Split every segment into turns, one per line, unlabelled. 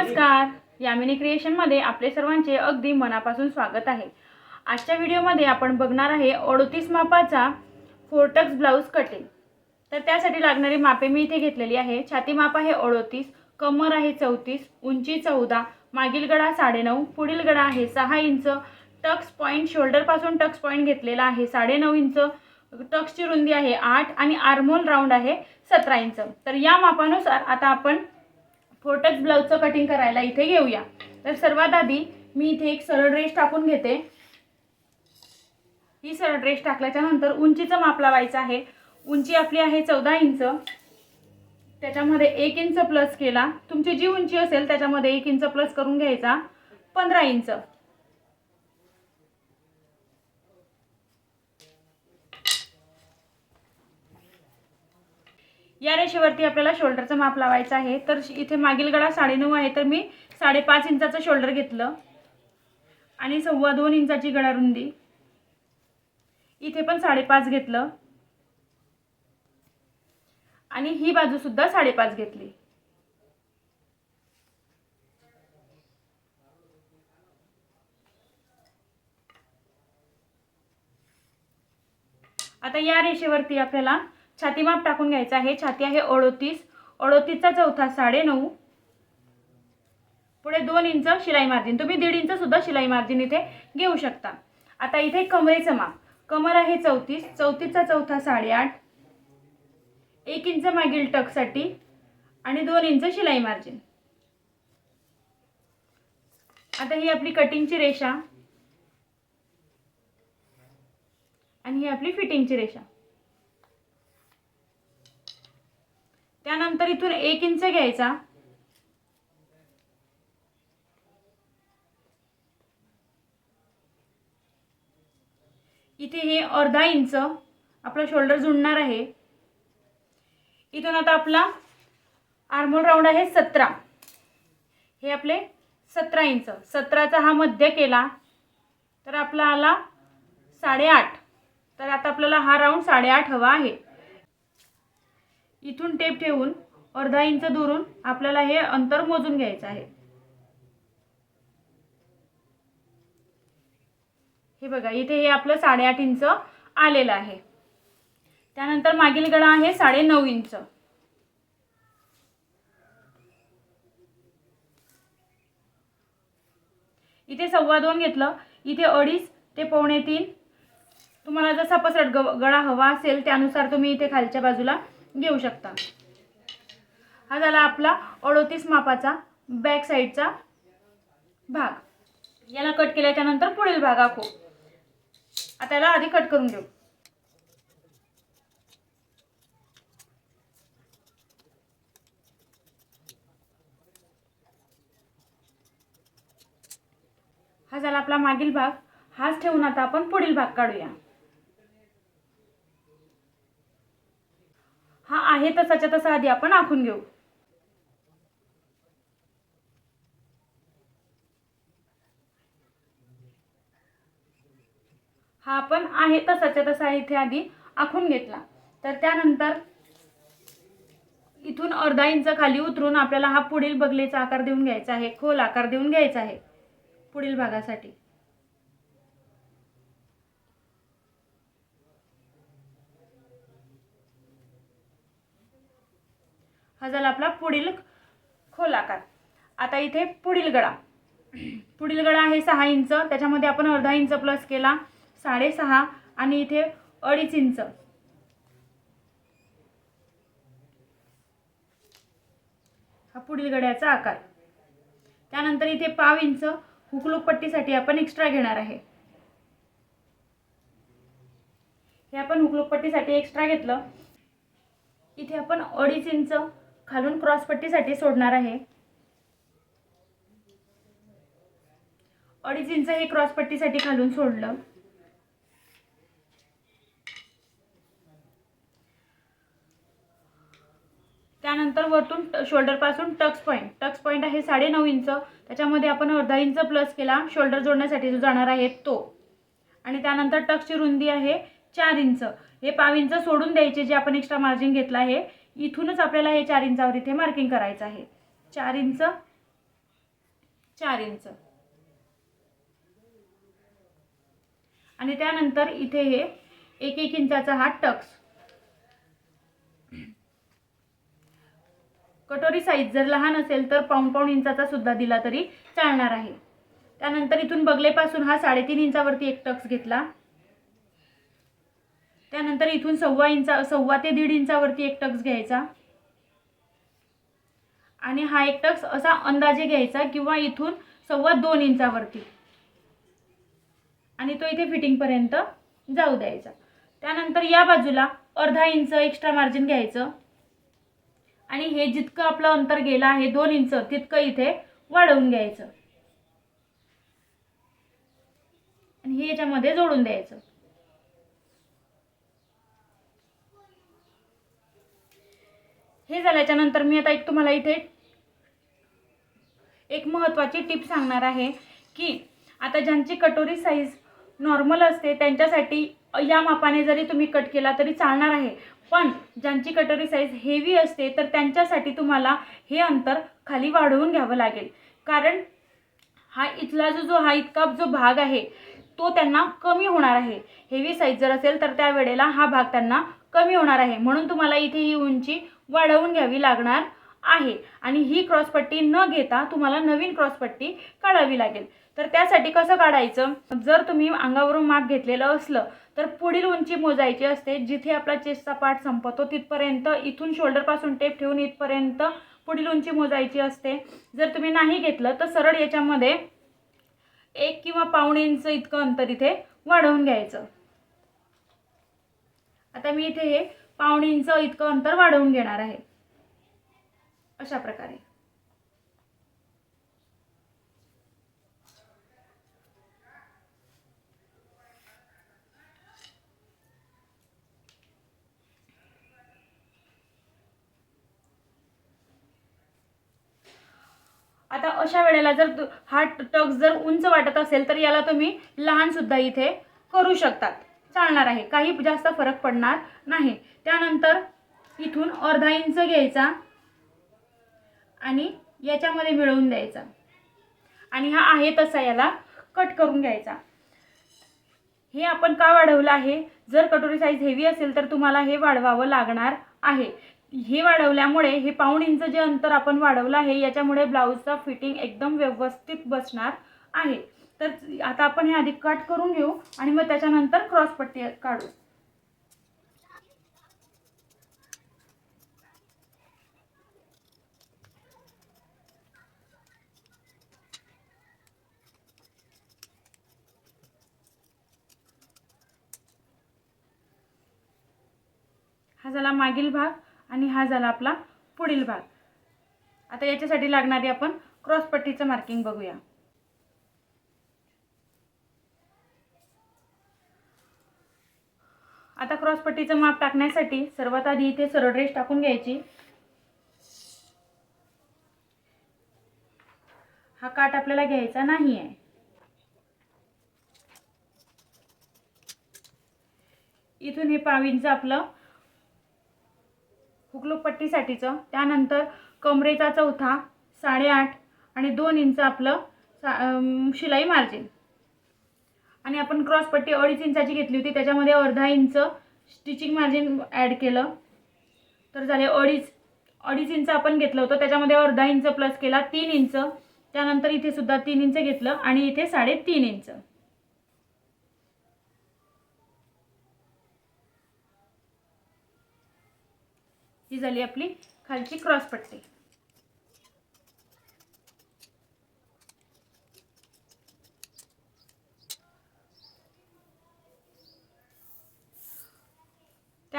नमस्कार. यामिनी क्रिएशनमध्ये आपले सर्वांचे अगदी मनापासून स्वागत आहे. आजच्या व्हिडिओमध्ये आपण बघणार आहे अडतीस मापाचा फोरटक्स ब्लाऊज कटिंग तर त्यासाठी लागणारी मापे मी इथे घेतलेली आहे. छाती माप आहे अडतीस कमर आहे चौतीस उंची चौदा मागील गडा साडेनऊ पुढील गडा आहे सहा इंच टक्स पॉईंट शोल्डरपासून टक्स पॉईंट घेतलेला आहे साडेनऊ इंच टक्सची रुंदी आहे आठ आणि आर्मोल राऊंड आहे सतरा इंच. तर या मापानुसार आता आपण फोर्टक्स ब्लाऊजचं कटिंग करायला इथे घेऊया. तर सर्वात आधी मी इथे एक सरळ ड्रेस टाकून घेते. ही सरळ ड्रेस टाकल्याच्या नंतर उंचीचं माप लावायचं आहे. उंची आपली आहे चौदा इंच. त्याच्यामध्ये एक इंच प्लस केला. तुमची जी उंची असेल त्याच्यामध्ये एक इंच प्लस करून घ्यायचा. पंधरा इंच. या रेषेवरती आपल्याला शोल्डरचं माप लावायचं आहे. तर इथे मागील गळा साडेनऊ आहे. तर मी साडेपाच इंचाचं शोल्डर घेतलं. आणि सव्वा दोन इंचाची गळा रुंदी. इथे पण साडेपाच घेतलं. आणि ही बाजू सुद्धा साडेपाच घेतली. आता या रेषेवरती आपल्याला छाती माप टाकून घ्यायचं आहे. छाती आहे अडोतीस. अडोतीसचा चौथा साडेनऊ. पुढे दोन इंच शिलाई मार्जिन तुम्ही दीड इंच सुद्धा शिलाई मार्जिन इथे घेऊ शकता. आता इथे कमरेचं माप. कमर आहे चौतीस. चौतीसचा चौथा साडेआठ. एक इंच मागील टकसाठी. आणि दोन इंच शिलाई मार्जिन आता ही आपली कटिंगची रेषा. आणि ही आपली फिटिंगची रेषा. त्यानंतर इथून एक इंच घ्यायचा. इथे हे अर्धा इंच आपला शोल्डर जुळणार आहे. इथून आता आपला आर्मोल राऊंड आहे सतरा. हे आपले सतरा इंच. सतराचा हा मध्य केला. तर आपला आला साडेआठ. तर आता आपल्याला हा राऊंड साडेआठ हवा आहे. इथून टेप ठेवून अर्धा इंच दुरून आपल्याला हे अंतर मोजून घ्यायचं आहे. हे बघा इथे हे आपलं साडेआठ इंच आलेलं आहे. त्यानंतर मागील गळा आहे साडे नऊ इंच. इथे सव्वा दोन घेतलं इथे अडीच ते पावणे तीन. तुम्हाला जसा पसरट ग गळा हवा असेल त्यानुसार तुम्ही इथे खालच्या बाजूला घेऊ शकता. हा झाला आपला अडोतीस मापाचा बॅक साईडचा भाग. याला कट केल्याच्यानंतर पुढील भाग आखू. आता याला आधी कट करून घेऊ. हा झाला आपला मागील भाग. हाच ठेवून आता आपण पुढील भाग काढूया. हा आहे तसाच्या तसा आधी आपण आखून घेऊ. हा आपण आहे तसाच्या तसा इथे आधी आखून घेतला. तर त्यानंतर इथून अर्धा इंच खाली उतरून आपल्याला हा पुढील बगलेचा आकार देऊन घ्यायचा आहे. खोल आकार देऊन घ्यायचा आहे. पुढील भागासाठी. हा झाला आपला पुढील खोल आकार आता इथे पुढील गळा पुढील गळा आहे सहा इंच. त्याच्यामध्ये आपण अर्धा इंच प्लस केला साडेसहा. आणि इथे अडीच इंच. हा पुढील गड्याचा आकार. त्यानंतर इथे पाव इंच. हुकलूक पट्टीसाठी आपण एक्स्ट्रा घेणार आहे. हे आपण हुकलूक पट्टीसाठी एक्स्ट्रा घेतलं. इथे आपण अडीच इंच. खालून क्रॉस पट्टीसाठी सोडणार आहे. अडीच इंच हे क्रॉस पट्टीसाठी खालून सोडलं. त्यानंतर वरतून शोल्डरपासून टक्स पॉईंट टक्स पॉईंट आहे साडेनऊ इंच. त्याच्यामध्ये आपण अर्धा इंच प्लस केला. शोल्डर जोडण्यासाठी जो जाणार आहे तो. आणि त्यानंतर टक्सची रुंदी आहे चार इंच. हे पाव इंच सोडून द्यायचे जे आपण एक्स्ट्रा मार्जिन घेतलं आहे. इथूनच आपल्याला हे चार इंचावर इथे मार्किंग करायचं आहे. चार इंच चार इंच. आणि त्यानंतर इथे हे एक एक इंचाचा हा टक्स. कटोरी साईज जर लहान असेल तर पाऊण पाऊण इंचाचा सुद्धा दिला तरी चालणार आहे. त्यानंतर इथून बगलेपासून हा साडेतीन इंचावरती एक टक्स घेतला. त्यानंतर इथून सव्वा इंचा सव्वा ते दीड इंचावरती एक टक्स घ्यायचा. आणि हा एक टक्स असा अंदाजे घ्यायचा किंवा इथून सव्वा दोन इंचावरती. आणि तो इथे फिटिंगपर्यंत जाऊ द्यायचा. त्यानंतर या बाजूला अर्धा इंच एक्स्ट्रा मार्जिन घ्यायचं. आणि हे जितकं आपलं अंतर गेलं आहे दोन इंच तितकं इथे वाढवून घ्यायचं. आणि हे याच्यामध्ये जोडून द्यायचं. हे झाल्याच्यानंतर मी आता एक तुम्हाला इथे एक महत्त्वाची टिप सांगणार आहे की आता ज्यांची कटोरी साईज नॉर्मल असते त्यांच्यासाठी या मापाने जरी तुम्ही कट केला तरी चालणार आहे. पण ज्यांची कटोरी साईज हेवी असते तर त्यांच्यासाठी तुम्हाला हे अंतर खाली वाढवून घ्यावं लागेल. कारण हा इथला जो जो हा इतका जो भाग आहे तो त्यांना कमी होणार आहे. हेवी साईज जर असेल तर त्या वेळेला हा भाग त्यांना कमी होणार आहे. म्हणून तुम्हाला इथे ही उंची वाढवून घ्यावी लागणार आहे. आणि ही क्रॉसपट्टी न घेता तुम्हाला नवीन क्रॉसपट्टी काढावी लागेल. तर त्यासाठी कसं काढायचं? जर तुम्ही अंगावरून माप घेतलेलं असलं तर पुढील उंची मोजायची असते जिथे आपला चेस्टचा पाठ संपतो तिथपर्यंत इथून शोल्डरपासून टेप ठेवून इथपर्यंत पुढील उंची मोजायची असते. जर तुम्ही नाही घेतलं तर सरळ याच्यामध्ये एक किंवा पाऊण इंच इतकं अंतर इथे वाढवून घ्यायचं. आता मी इथे हे पावणे इंच इतकं अंतर वाढवून घेणार आहे. अशा प्रकारे. आता अशा वेळेला जर हा टक्स जर उंच वाटत असेल तर याला तुम्ही लहान सुद्धा इथे करू शकतात. चालणार आहे. काही जास्त फरक पडणार नाही. त्यानंतर इथून अर्धा इंच घ्यायचा आणि याच्यामध्ये मिळवून द्यायचा. आणि हा आहे तसा याला कट करून घ्यायचा. हे आपण का वाढवलं आहे? जर कटोरी साईज हेवी असेल तर तुम्हाला हे वाढवावं लागणार आहे. हे वाढवल्यामुळे हे पाऊण इंच जे अंतर आपण वाढवलं आहे याच्यामुळे ब्लाऊजचा फिटिंग एकदम व्यवस्थित बसणार आहे. तर आता आपण हे आधी कट करून घेऊ आणि मग त्याच्यानंतर क्रॉस पट्टी काढू. हा झाला मागील भाग आणि हा झाला आपला पुढील भाग. आता याच्यासाठी लागणारी आपण क्रॉस पट्टीचं मार्किंग बघूया. आता क्रॉस पट्टीचं माप टाकण्यासाठी सर्वात आधी इथे सरळ रेष टाकून घ्यायची. हा काट आपल्याला घ्यायचा नाही आहे इथून हे पावींचं आपलं हुकलूक पट्टीसाठीचं त्यानंतर कमरेचा चौथा साडेआठ आणि दोन इंच आपलं सा शिलाई मार्जिन. आणि आपण क्रॉस पट्टी अडीच इंचाची घेतली होती त्याच्यामध्ये अर्धा इंच स्टिचिंग मार्जिन ॲड केलं. तर झाले अडीच अडीच इंच आपण घेतलं होतं त्याच्यामध्ये अर्धा इंच प्लस केला तीन इंच. त्यानंतर इथे सुद्धा तीन इंच घेतलं आणि इथे साडेतीन इंच. ही झाली आपली खालची क्रॉस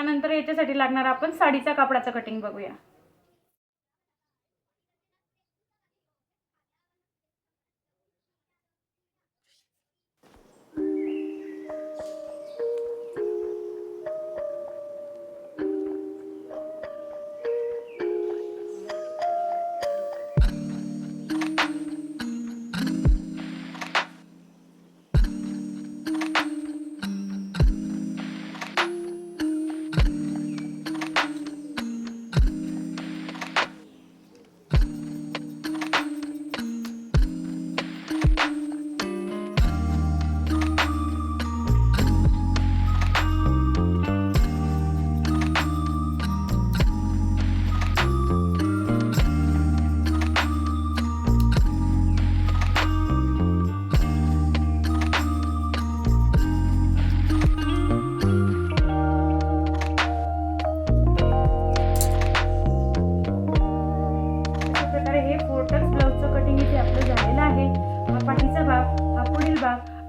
त्यानंतर याच्यासाठी लागणार आपण साडीचा कापडाचं कटिंग बघूया.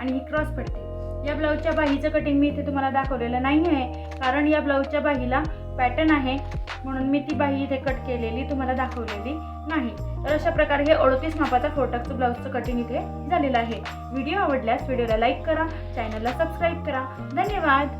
आणि ही क्रॉस पडते. या ब्लाऊजच्या बाहीचं कटिंग मी इथे तुम्हाला दाखवलेलं नाही आहे कारण या ब्लाऊजच्या बाहीला पॅटर्न आहे. म्हणून मी ती बाही इथे कट केलेली तुम्हाला दाखवलेली नाही. तर अशा प्रकारे हे अडतीस मापाचा फोटकचं ब्लाऊजचं कटिंग इथे झालेलं आहे. व्हिडिओ आवडल्यास व्हिडिओला लाईक करा चॅनलला सबस्क्राईब करा. धन्यवाद!